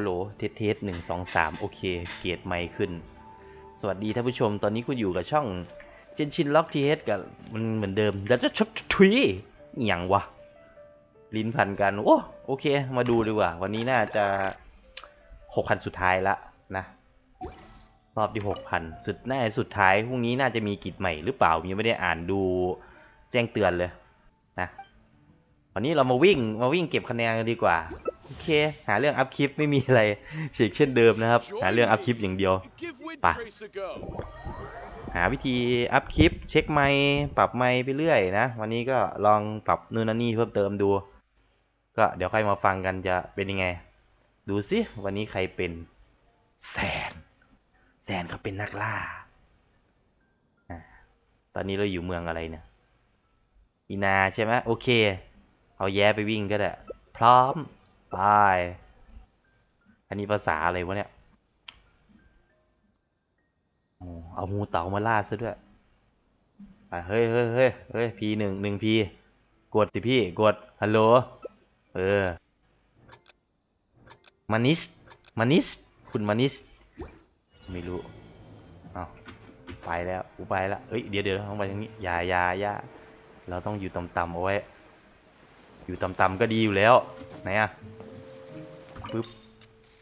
โหลเทสเทสหนึ่งสองสามโอเค เกียรไมค์ขึ้น สวัสดีท่านผู้ชม ตอนนี้คุณอยู่กับช่องเจนชินล็อกทีเอสกับมันเหมือนเดิม แล้วจะชดทุยอหย่างวะ ลิ้นพันกัน โอ้โอเค มาดูดีกว่า วันนี้น่าจะหกพันสุดท้ายละนะ รอบที่หกพันสุดแน่สุดท้ายพรุ่งนี้น่าจะมีกิจใหม่หรือเปล่ายังไม่ได้อ่านดูแจ้งเตือนเลยนะ วันนี้เรามาวิ่งมาวิ่งเก็บคะแนนกันดีกว่า โอเค หาเรื่องอัพคลิปไม่มีอะไรเฉกเช่นเดิมนะครับ หาเรื่องอัพคลิปอย่างเดียว Give Wind Pa. Trace a go. หาวิธีอัพคลิป เช็คไมค์ปรับไมค์ไปเรื่อยนะวันนี้ก็ลองปรับนู่นนั่นนี่เพิ่มเติมดู ก็เดี๋ยวค่อยมาฟังกันจะเป็นยังไง ดูสิวันนี้ใครเป็นแซนแซนเขาเป็นนักล่าอะตอนนี้เราอยู่เมืองอะไรเนี่ยอีนาใช่ไหมโอเค เอาแย้ไปวิ่งก็ได้ พร้อมไปอันนี้ภาษาอะไรวะเนี่ยเอางูเต่ามาล่าซะด้วยไปเฮ้ยเฮ้ยเฮ้ยเฮ้ยพีหนึ่งหนึ่งพีกดสิพี่กดฮัลโหลเออมานิสมานิสคุณมานิสไม่รู้เอาไปแล้วกูไปแล้วเอ้ยเดี๋ยวเดี๋ยวต้องไปทางนี้อย่าอย่าอย่าเราต้องอยู่ต่ำๆเอาไว้ อยู่ต่ำๆก็ดีอยู่แล้ว ไหนอะปึ๊บ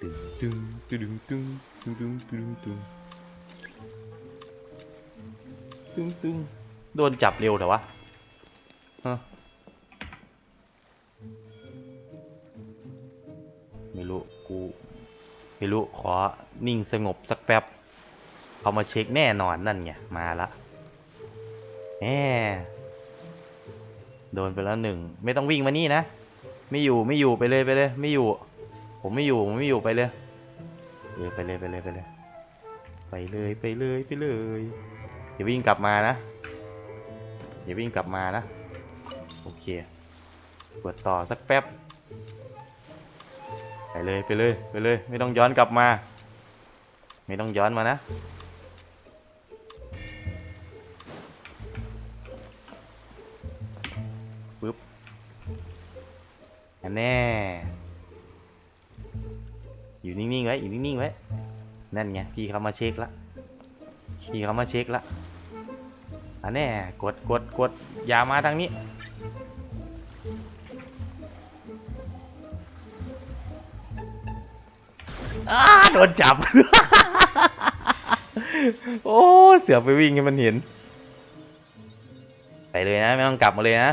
ตึงตึงตึงตึงตึงตึงตึงตึงตึ้งตึ้งโดนจับเร็วแต่วะฮะไม่รู้ กู ไม่รู้ ขอนิ่งสงบสักแป๊บ เขามาเช็คแน่นอนนั่นไง มาละแหม โดนไปแล้วหนึ่งไม่ต้องวิ่งมานี่นะ ไม่อยู่ไม่อยู่ไปเลยไปเลย ไม่อยู่ ผมไม่อยู่ผมไม่อยู่ไปเลยเออไปเลยไปเลยไปเลย ไปเลยไปเลยไปเลยอย่าวิ่งกลับมานะอย่าวิ่งกลับมานะ โอเคกดต่อสักแป๊บไปเลยไปเลยไปเลย ไม่ต้องย้อนกลับมา ไม่ต้องย้อนมานะ อันแน่ อยู่นิ่งๆไว้ อยู่นิ่งๆไว้ นั่นไง พี่เขามาเช็คละ พี่เขามาเช็คละ อันแน่ กดกดกดอย่ามาทางนี้ อ้าโดนจับ โอ้ เสือไปวิ่งให้มันเห็น ไปเลยนะ ไม่ต้องกลับมาเลยนะ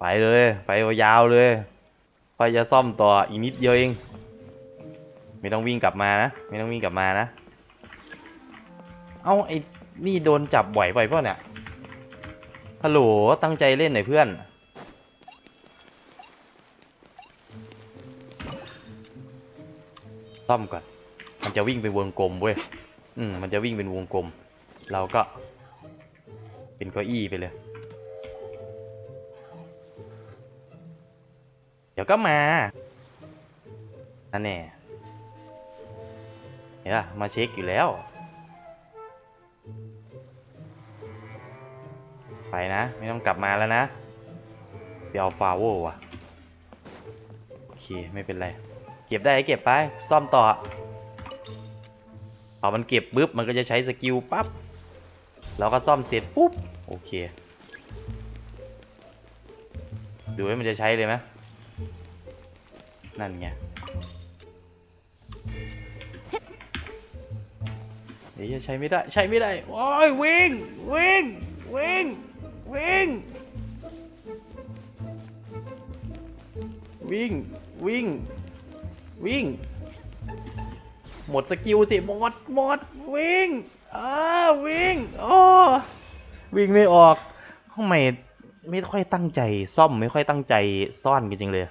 ไปเลย ไปยาวเลยพอยจะซ่อมต่ออีกนิดเดียวเอง ไม่ต้องวิ่งกลับมานะ ไม่ต้องวิ่งกลับมานะ เอาไอ้นี่โดนจับบ่อยไปเปล่ะเนี่ยฮัลโหลตั้งใจเล่นหน่อยเพื่อน ซ่อมก่อน มันจะวิ่งเป็นวงกลมเว้ย อืมมันจะวิ่งเป็นวงกลม เราก็ เป็นเก้าอี้ไปเลย ดี๋ยวก็มาอันแน่เห็นป่ะมาเช็คอยู่แล้ว ไปนะ ไม่ต้องกลับมาแล้วนะเดี๋ยวเอาฟาโวว่ะโอเค ไม่เป็นไร เก็บได้เก็บไป ซ่อมต่อพอมันเก็บปุ๊บมันก็จะใช้สกิลปั๊บแล้วก็ซ่อมเสร็จปุ๊บ โอเค ดูว่ามันจะใช้เลยไหม นั่นไง เดี๋ยวจะใช้ไม่ได้ ใช้ไม่ได้ โอ้ยวิ่ง วิ่ง วิ่ง วิ่ง วิ่ง วิ่ง วิ่ง หมดสกิลสิ หมด หมด วิ่งอ้าวิ่ง โอ้วิ่งไม่ออกทำไมไม่ค่อยตั้งใจ ซ่อมไม่ค่อยตั้งใจซ่อนกันจริงเลย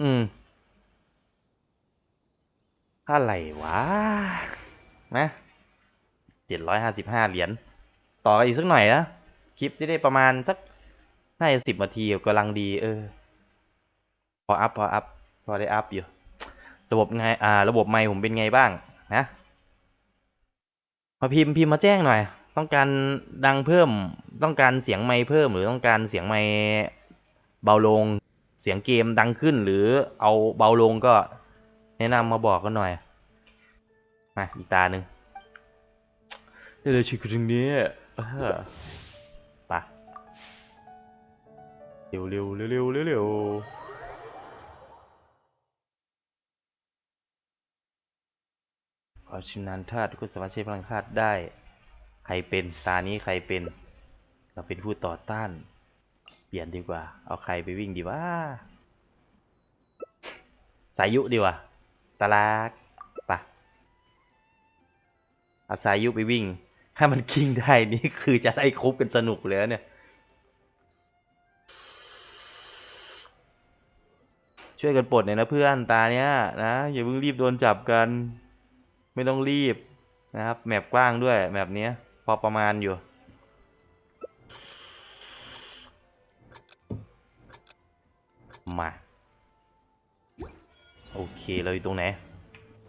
อืม อะไรวะนะเจ็ดร้อยห้าสิบห้าเหรียญต่อกันอีกสักหน่อยนะคลิปจะได้ประมาณสักน่าจะสิบนาทีกำลังดี เออ พออัพพออัพพอได้อัพอยู่ ระบบไงอ่า ระบบไมค์ผมเป็นไงบ้าง นะมาพิมพ์พิมพ์มาแจ้งหน่อย ต้องการดังเพิ่ม ต้องการเสียงไมค์เพิ่ม หรือต้องการเสียงไมค์เบาลง เสียงเกมดังขึ้น หรือเอาเบาลงก็ แนะนำมาบอกกันหน่อยมาอีกตาหนึ่งเดี๋ยวชิคตรงนี้เออไปะเร็วเร็วเร็วเร็วเร็วเร็วพอชำนาญธาตุทุกคนสามารถใช้พลังธาตุได้ ใครเป็นตานี้ใครเป็น เราเป็นผู้ต่อต้าน เปลี่ยนดีกว่า เอาใครไปวิ่งดีว่าสายุดีกว่า ตาลากปะเอาสายุไปวิ่ง ถ้ามันกิ้งได้นี่คือจะได้ครบกันสนุกเลยเนี่ย ช่วยกันปลดหน่อยนะเพื่อนตาเนี้ยนะอย่าเพิ่งรีบโดนจับกัน ไม่ต้องรีบนะครับ แมปกว้างด้วยแมปเนี้ย พอประมาณอยู่มา โอเคเราอยู่ตรงไหน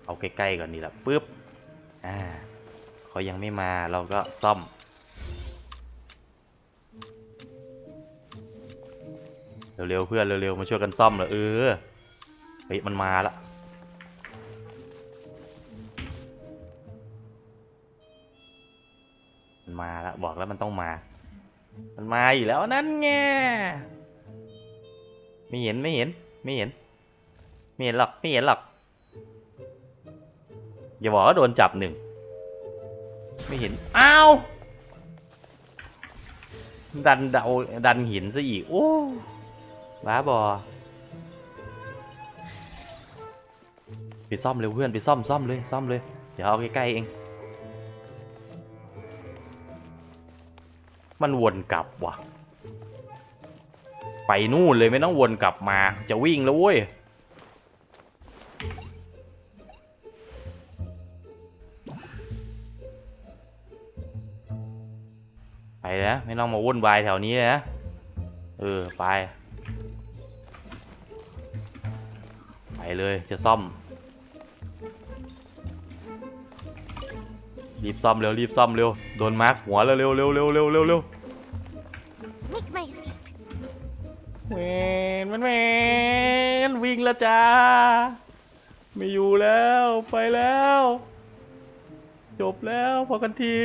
เอาใกล้ๆก่อนนี่แหละปึ๊บ อ่าเขายังไม่มาเราก็ซ่อม เร็วๆเพื่อนเร็วๆมาช่วยกันซ่อมเหรอเออ เฮ้ยมันมาละมันมาละบอกแล้วมันต้องมา มันมาอยู่แล้วนั่นไง ไม่เห็นไม่เห็นไม่เห็น ไม่เห็นหรอกไม่เห็นหรอก อย่าบอกว่าโดนจับหนึ่ง ไม่เห็น อ้าว ดันเดาดันหินซะอีก โอ้บ้าบอไปซ่อมเร็วเพื่อนไปซ่อมซ่อมเลยซ่อมเลย เดี๋ยวเอาใกล้ๆเอง มันวนกลับว่ะ ไปนู่นเลยไม่ต้องวนกลับมา จะวิ่งแล้วเว้ย นะไม่ต้องมาวุ่นวายแถวนี้เลยนะเออไปไปเลยจะซ่อม รีบซ่อมเร็วรีบซ่อมเร็วโดนมาร์กหัวแล้วเร็วเร็วเร็วเร็วเร็วเร็วเวนมันเวนวิ่งแล้วจ้าไม่อยู่แล้วไปแล้ว จบแล้วพอกันที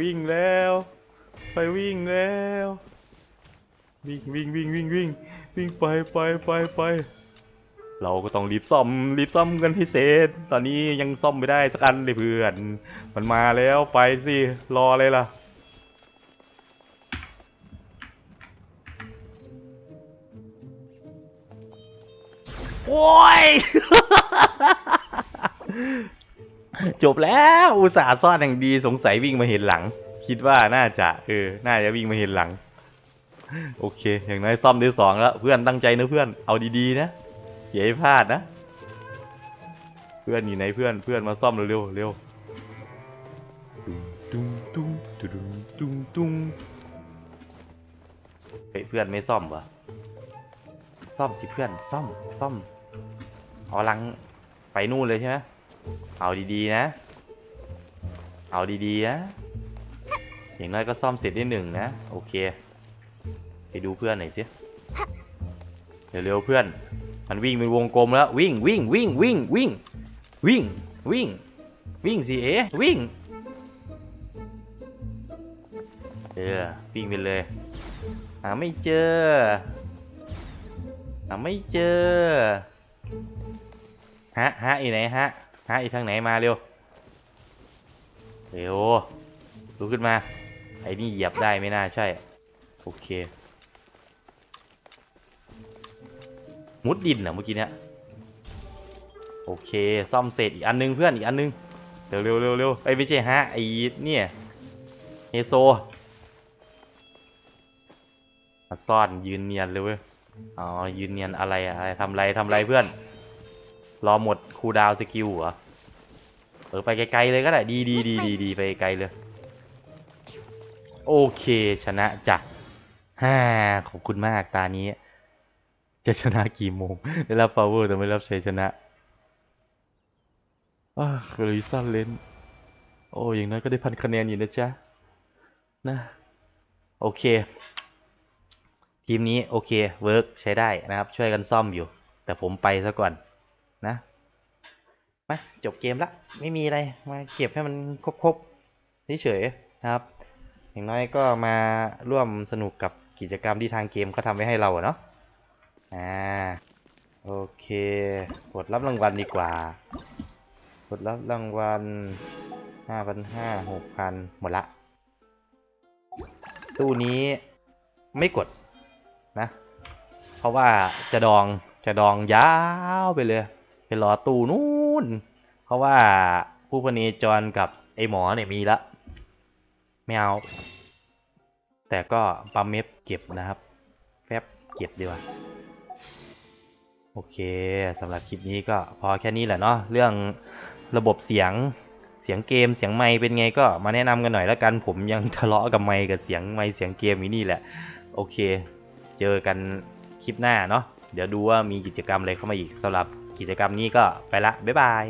วิ่งแล้ว ไปวิ่งแล้ว วิ่งวิ่งวิ่งวิ่งวิ่งวิ่งไปไปไปไปเราก็ต้องรีบซ่อมรีบซ่อมกันให้เสร็จตอนนี้ยังซ่อมไม่ได้สักอันเลยเพื่อน มันมาแล้วไปสิรอเลยล่ะ โอ้ย จบแล้วอุตส่าห์ซ่อนอย่างดีสงสัยวิ่งมาเห็นหลัง คิดว่าน่าจะเออน่าจะวิ่งมาเห็นหลัง โอเค อย่างน้อยซ่อมได้สองแล้ว เพื่อนตั้งใจนะเพื่อนเอาดีๆนะอย่าให้พลาดนะ เพื่อนอยู่ไหนเพื่อนเพื่อนมาซ่อมเร็วๆเร็วตุ้งตุ้งตุ้งตุ้งตุ้งตุ้งเฮ้ยเพื่อนไม่ซ่อมวะซ่อมสิเพื่อนซ่อมซ่อมเอาลังไปนู่นเลยใช่ไหมเอาดีๆนะ เอาดีๆนะ อย่างน้อยก็ซ่อมเสร็จได้หนึ่งนะ โอเค ไปดูเพื่อนหน่อยสิเร็วๆเพื่อน มันวิ่งเป็นวงกลมแล้ว วิ่งวิ่งวิ่งวิ่งวิ่งวิ่งวิ่งวิ่งสิเอวิ่งเออวิ่งไปเลยหาไม่เจอหาไม่เจอฮะฮะอีไหนฮะฮะอีทางไหนมาเร็วเร็วลุกขึ้นมา ไอ้นี่เหยียบได้ไม่น่าใช่ โอเค มุดดินเหรอเมื่อกี้เนี้ยโอเค ซ่อมเสร็จอีกอันนึงเพื่อนอีกอันนึงเร็วเร็วเร็วเร็วไอ้ไม่ใช่ฮะไอ้เนี่ยเฮโซมาซ่อนยืนเนียนเลยเว้ยอ๋อยืนเนียนอะไรอะไรทำไรทำไรเพื่อน รอหมดคูดาวสกิลเหรอเออไปไกลๆเลยก็ได้ดีดีดีดีดีไปไกลเลย โอเค ชนะจ้ะฮ่าขอบคุณมากตานี้ จะชนะกี่โมงได้รับ power แต่ไม่รับชัยชนะอ่าคริสันเลนโอ้อย่างน้อยก็ได้พันคะแนนอยู่นะจ๊ะนะ โอเค ทีมนี้โอเคเวิร์กใช้ได้นะครับ ช่วยกันซ่อมอยู่ แต่ผมไปซะก่อนนะมาจบเกมละ ไม่มีอะไร มาเก็บให้มันครบๆเฉยๆนะครับ อย่างน้อยก็มาร่วมสนุกกับกิจกรรมที่ทางเกมเขาทำไว้ให้เราเนาะอ่าโอเคกดรับรางวัลดีกว่ากดรับรางวัลห้าพันห้าหกพันหมดละ ตู้นี้ไม่กดนะ เพราะว่าจะดองจะดองยาวไปเลยไปรอตู้นู้นเพราะว่าผู้พเนจรกับไอหมอเนี่ยมีละ ไม่เอา แต่ก็ปั๊มเมฟเก็บนะครับ แฟบเก็บดีกว่า โอเคสำหรับคลิปนี้ก็พอแค่นี้แหละเนาะ เรื่องระบบเสียง เสียงเกม เสียงไมค์เป็นไงก็มาแนะนำกันหน่อยแล้วกัน ผมยังทะเลาะกับไมค์กับเสียงไมค์เสียงเกมอยู่นี่แหละ โอเค เจอกันคลิปหน้าเนาะ เดี๋ยวดูว่ามีกิจกรรมอะไรเข้ามาอีกสำหรับกิจกรรมนี้ก็ไปละ บ๊ายบาย